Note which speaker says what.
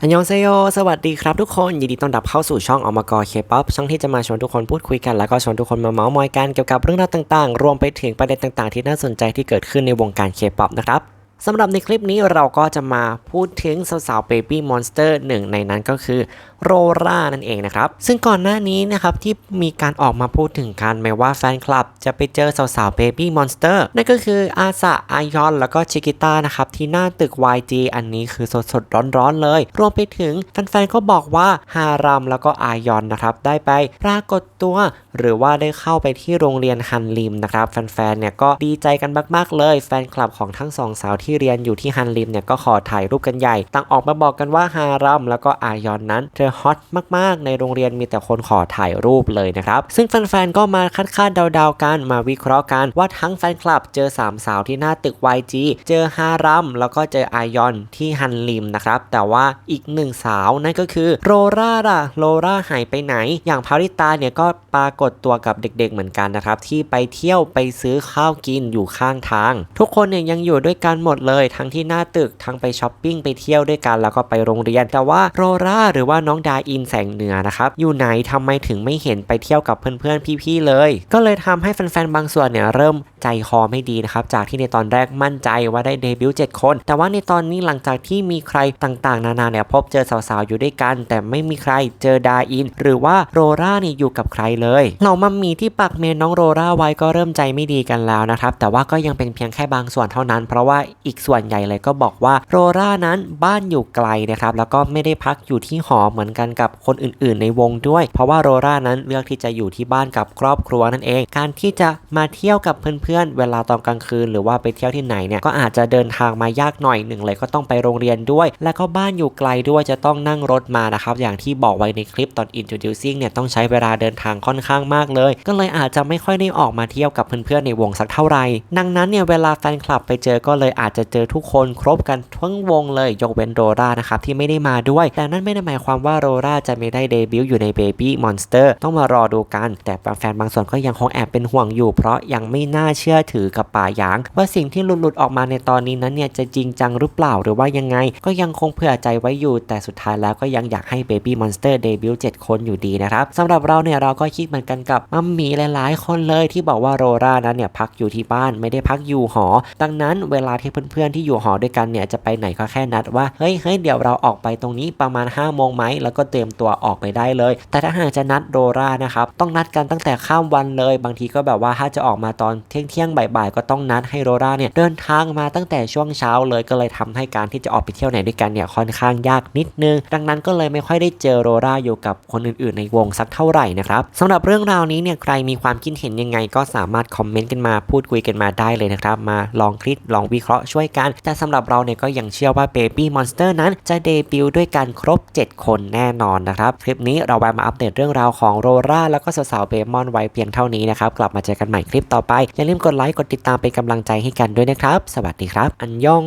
Speaker 1: อันยองเซโย สวัสดีครับทุกคน ยินดีต้อนรับเข้าสู่ช่องอมกรเคป๊อปช่องที่จะมาชวนทุกคนพูดคุยกัน แล้วก็ชวนทุกคนมาเมาส์มอยกันเกี่ยวกับเรื่องราวต่างๆ รวมไปถึงประเด็นต่างๆ ที่น่าสนใจที่เกิดขึ้นในวงการเคป๊อปนะครับสำหรับในคลิปนี้เราก็จะมาพูดถึงสาวๆเบบี้มอนสเตอร์หนึ่งในนั้นก็คือ โรรานั่นเองนะครับ ซึ่งก่อนหน้านี้นะครับที่มีการออกมาพูดถึงกันไม่ว่าแฟนคลับ จะไปเจอสาวๆ Baby Monster นั่นก็คืออาสะอายอน แล้วก็ชิกิต้านะครับที่หน้าตึก YG อันนี้คือสดๆร้อนๆเลย รวมไปถึงแฟนๆก็บอกว่าฮารัมแล้วก็อายอนนะครับได้ไปปรากฏตัว หรือว่าได้เข้าไปที่โรงเรียนฮันลิมนะครับแฟนๆเนี่ยก็ดีใจกันมาก ๆ เลย แฟนคลับของทั้งสองสาวที่เรียนอยู่ที่ฮันลิมเนี่ยก็ขอถ่ายรูปกันใหญ่ต่างออกมาบอกกันว่าฮารัมแล้วก็อายอนนั้นเธอฮอตมากๆ ในโรงเรียนมีแต่คนขอถ่ายรูปเลยนะครับ ซึ่งแฟนๆ ก็มาคาดคาดเดาๆกันมาวิเคราะห์กันว่าทั้งแฟนคลับเจอสามสาวที่หน้าตึก YG เจอฮารัมแล้วก็เจออายอนที่ฮันลิมนะครับ แต่ว่าอีกหนึ่งสาวนั่นก็คือโรราล่ะโรราหายไปไหน อย่างพาริตาเนี่ยก็ปรากฏตัวกับเด็กๆเหมือนกันนะครับ ที่ไปเที่ยวไปซื้อข้าวกินอยู่ข้างทาง ทุกคนเนี่ยยังอยู่ด้วยกันหมดเลย ทั้งที่หน้าตึกทั้งไปช้อปปิ้งไปเที่ยวด้วยกันแล้วก็ไปโรงเรียนแต่ว่าโรราหรือว่าน้องดาอินแสงเหนือนะครับอยู่ไหนทำไมถึงไม่เห็นไปเที่ยวกับเพื่อนๆพี่ๆเลย ก็เลยทำให้แฟนๆบางส่วนเนี่ยเริ่มใจคอไม่ดีนะครับจากที่ในตอนแรกมั่นใจว่าได้เดบิวต์7คน แต่ว่าในตอนนี้หลังจากที่มีใครต่างๆ นานาเนี่ยพบเจอสาวๆอยู่ด้วยกัน แต่ไม่มีใครเจอดาอิน หรือว่าโรราเนี่ยอยู่กับใครเลยเหล่ามัมมี่ที่ปักเมนน้องโรราไว้ก็เริ่มใจไม่ดีกันแล้วนะครับแต่ว่าก็ยังเป็นเพียงแค่บางส่วนเท่านั้น เพราะว่าอีกส่วนใหญ่เลยก็บอกว่าโรรานั้นบ้านอยู่ไกลนะครับแล้วก็ไม่ได้พักอยู่ที่หอเหมือนกันกับคนอื่นๆ ในวงด้วย เพราะว่าโรรานั้นเลือกที่จะอยู่ที่บ้านกับครอบครัวนั่นเอง การที่จะมาเที่ยวกับเพื่อนๆ เวลาตอนกลางคืน หรือว่าไปเที่ยวที่ไหนเนี่ยก็อาจจะเดินทางมายากหน่อยหนึ่งเลยก็ต้องไปโรงเรียนด้วย และก็บ้านอยู่ไกลด้วยจะต้องนั่งรถมานะครับอย่างที่บอกไว้ในคลิปตอน introducing เนี่ยต้องใช้เวลาเดินทางค่อนข้างมากเลย ก็เลยอาจจะไม่ค่อยได้ออกมาเที่ยวกับเพื่อนๆในวงสักเท่าไหร่ดังนั้นเนี่ยเวลาแฟนคลับไปเจอก็เลยอาจจะเจอทุกคนครบกันทั้งวงเลยยกเว้นโรรานะครับที่ไม่ได้มาด้วย แต่นั่นไม่ได้หมายความว่าโรราจะไม่ได้เดบิวต์อยู่ใน Baby Monster ต้องมารอดูกัน แต่แฟนบางส่วนก็ยังคงแอบเป็นห่วงอยู่เพราะยังไม่น่าเชื่อถือกับป่าหยาง ว่าสิ่งที่หลุดๆออกมาในตอนนี้นั้นเนี่ยจะจริงจังหรือเปล่าหรือว่ายังไง ก็ยังคงเผื่อใจไว้อยู่ แต่สุดท้ายแล้วก็ยังอยากให้ Baby Monster เดบิวต์7คนอยู่ดีนะครับสำหรับเราเนี่ยเราก็คิดเหมือนกันกับมัมมี่หลายๆ คนเลยที่บอกว่าโรรานั้นเนี่ยพักอยู่ที่บ้านไม่ได้พักอยู่หอ ดังนั้นเวลาที่เพื่อนๆที่อยู่หอด้วยกันเนี่ยจะไปไหนก็แค่นัดว่าเฮ้ยเฮ้ยเดี๋ยวเราออกไปตรงนี้ประมาณ5โมงไหมแล้วก็เตรียมตัวออกไปได้เลย แต่ถ้าหากจะนัดโรรานะครับต้องนัดกันตั้งแต่ข้ามวันเลย บางทีก็แบบว่าถ้าจะออกมาตอนเที่ยงเที่ยงบ่ายๆก็ต้องนัดให้โรราเนี่ยเดินทางมาตั้งแต่ช่วงเช้าเลยก็เลยทำให้การที่จะออกไปเที่ยวไหนด้วยกันเนี่ยค่อนข้างยากนิดนึง ดังนั้นก็เลยไม่ค่อยได้เจอโรราอยู่กับคนอื่นๆ ในวงสักเท่าไหร่นะครับสำหรับเรื่องราวนี้เนี่ยใครมีความคิดเห็นยังไง ก็สามารถคอมเมนต์กันมาพูดคุยกันมาได้เลยนะครับ มาลองคิดลองวิเคราะห์ช่วยกัน แต่สำหรับเราเนี่ยก็ยังเชื่อว่า Baby Monster นั้นจะเดบิวต์ด้วยกันครบ 7 คนแน่นอนนะครับ คลิปนี้เราแวะมาอัปเดตเรื่องราวของโรราแล้วก็สาวๆเบมอนไว้เพียงเท่านี้นะครับ กลับมาเจอกันใหม่คลิปต่อไป อย่าลืมกดไลค์กดติดตามเป็นกำลังใจให้กันด้วยนะครับ สวัสดีครับ อันยอง